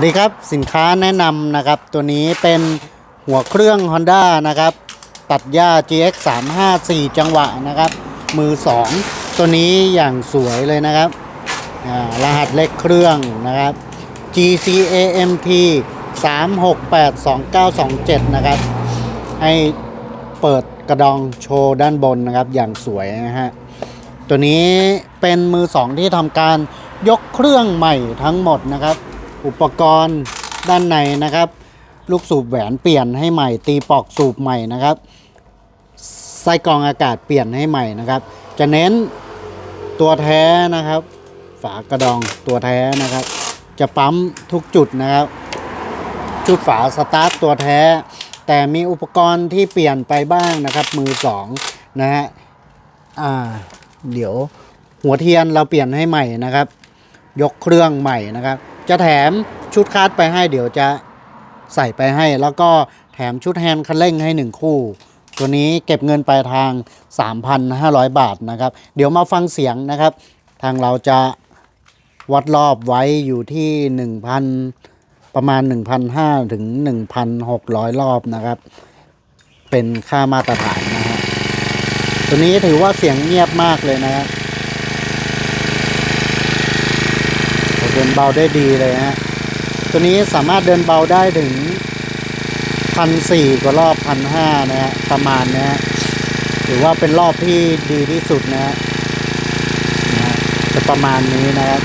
วัสดีครับสินค้าแนะนำนะครับตัวนี้เป็นหัวเครื่อง Honda นะครับตัดหญ้า GX 3 5 4จังหวะนะครับมือ 2 ตัวนี้อย่างสวยเลยนะครับรหัสเลขเครื่องนะครับ GCAMT 3682927 นะครับให้เปิดกระดองโชว์ด้านบนนะครับอย่างสวยนะฮะตัวนี้เป็นมือสองที่ทำการยกเครื่องใหม่ทั้งหมดนะครับ อุปกรณ์ด้านในนะครับ ลูกสูบแหวนเปลี่ยนให้ใหม่ ตีปอกสูบใหม่นะครับไส้กรองอากาศเปลี่ยนให้ใหม่นะครับ จะเน้นตัวแท้นะครับ ฝากระดองตัวแท้นะครับ จะปั๊มทุกจุดนะครับชุดฝาสตาร์ทตัวแท้ แต่มีอุปกรณ์ที่เปลี่ยนไปบ้างนะครับ มือสองนะฮะอ่าเดี๋ยวหัวเทียนเราเปลี่ยนให้ใหม่นะครับ ยกเครื่องใหม่นะครับ จะแถมชุดคาร์ดไปให้เดี๋ยวจะใส่ไปให้ แล้วก็แถมชุดแฮนด์คันเร่งให้หนึ่งคู่ ตัวนี้เก็บเงินปลายทาง 3,500 บาทนะครับ เดี๋ยวมาฟังเสียงนะครับ ทางเราจะวัดรอบไว้อยู่ที่ 1,000 ประมาณ 1,500 ถึง 1,600 รอบนะครับ เป็นค่ามาตรฐานนะฮะตัวนี้ถือว่าเสียงเงียบมากเลยนะครับ ดินเบาได้ดีเลยฮะตัวนี้สามารถเดินเบาได้ถึงพันสี่กว่ารอบพันห้านะฮะประมาณนะฮะถือว่าเป็นรอบที่ดีที่สุดนะฮะจะประมาณนี้นะครับ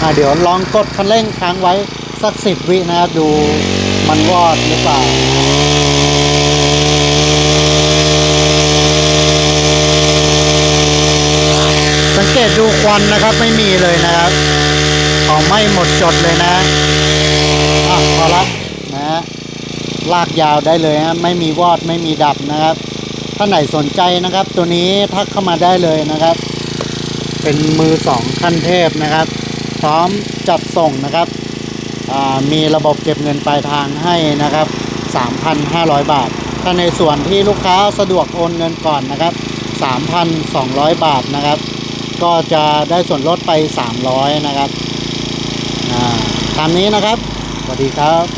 อะเดี๋ยวลองกดคันเร่งค้างไว้สักสิบวินะครับดูมันวอดหรือเปล่าสังเกตดูควันนะครับไม่มีเลยนะครับ เผาไม้หมดจดเลยนะอะพอละนะลากยาวได้เลยฮะไม่มีวอดไม่มีดับนะครับ ถ้าไหนสนใจนะครับ ตัวนี้ทักเข้ามาได้เลยนะครับ เป็นมือสองขั้นเทพนะครับ พร้อมจัดส่งนะครับมีระบบเก็บเงินปลายทางให้นะครับ 3,500 บาท ถ้าในส่วนที่ลูกค้าสะดวกโอนเงินก่อนนะครับ 3,200 บาทนะครับ ก็จะได้ส่วนลดไป 300 นะครับ ตามนี้นะครับ สวัสดีครับ